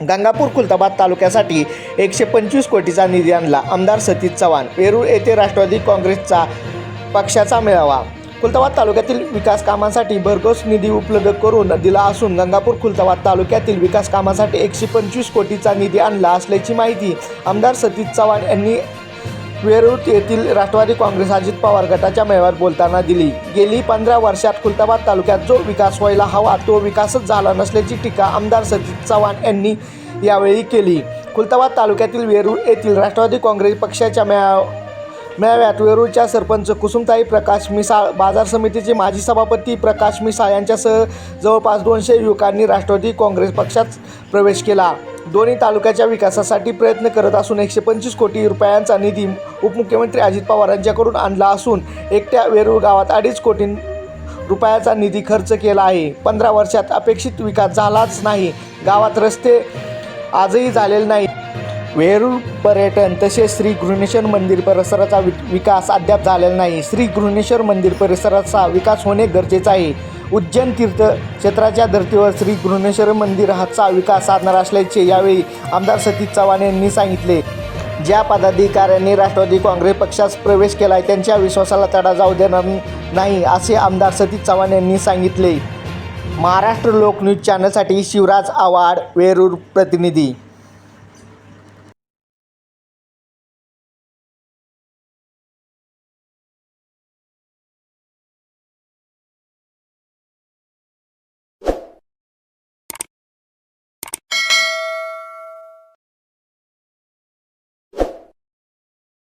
गंगापूर खुलताबाद तालुक्यासाठी एकशे पंचवीस कोटीचा निधी आणला. आमदार सतीश चव्हाण वेरूळ येथे राष्ट्रवादी काँग्रेसचा पक्षाचा मेळावा. खुलताबाद तालुक्यातील विकास कामांसाठी भरघोस निधी उपलब्ध करून दिला असून गंगापूर खुलताबाद तालुक्यातील विकास कामासाठी एकशे पंचवीस कोटीचा निधी आणला असल्याची माहिती आमदार सतीश चव्हाण यांनी वेरूळ येथील राष्ट्रवादी काँग्रेस अजित पवार गटाच्या मेळाव्यात बोलताना दिली. गेली पंधरा वर्षात खुलताबाद तालुक्यात जो विकास व्हायला हवा तो विकासच झाला नसल्याची टीका आमदार सतीश चव्हाण यांनी यावेळी केली. खुलताबाद तालुक्यातील वेरूळ येथील राष्ट्रवादी काँग्रेस पक्षाच्या मेळाव मेळाव्यात वेरूळच्या सरपंच कुसुमताई प्रकाश मिसाळ बाजार समितीचे माजी सभापती प्रकाश मिसाळ यांच्यासह जवळपास दोनशे युवकांनी राष्ट्रवादी काँग्रेस पक्षात प्रवेश केला. दोन्ही तालुक्याच्या विकासासाठी प्रयत्न करत असून एकशे पंचवीस कोटी रुपयांचा निधी उपमुख्यमंत्री अजित पवार यांच्याकडून आणला असून एकट्या वेरूळ गावात अडीच कोटी रुपयाचा निधी खर्च केला आहे. पंधरा वर्षात अपेक्षित विकास झालाच नाही. गावात रस्ते आजही झालेले नाही वेरूळ पर्यटन तसेच श्री गृहनेश्वर मंदिर परिसराचा वि विकास अद्याप झालेला नाही. श्री गृहनेश्वर मंदिर परिसराचा विकास होणे गरजेचं आहे. उज्जैन तीर्थ क्षेत्राच्या धर्तीवर श्री गृहनेश्वर मंदिराचा विकास साधणार असल्याचे यावेळी आमदार सतीश चव्हाण यांनी सांगितले. ज्या पदाधिकाऱ्यांनी राष्ट्रवादी काँग्रेस पक्षात प्रवेश केला आहे त्यांच्या विश्वासाला तडा जाऊ देणार नाही असे आमदार सतीश चव्हाण यांनी सांगितले. महाराष्ट्र लोक न्यूज चॅनलसाठी शिवराज आव्हाड वेरूर प्रतिनिधी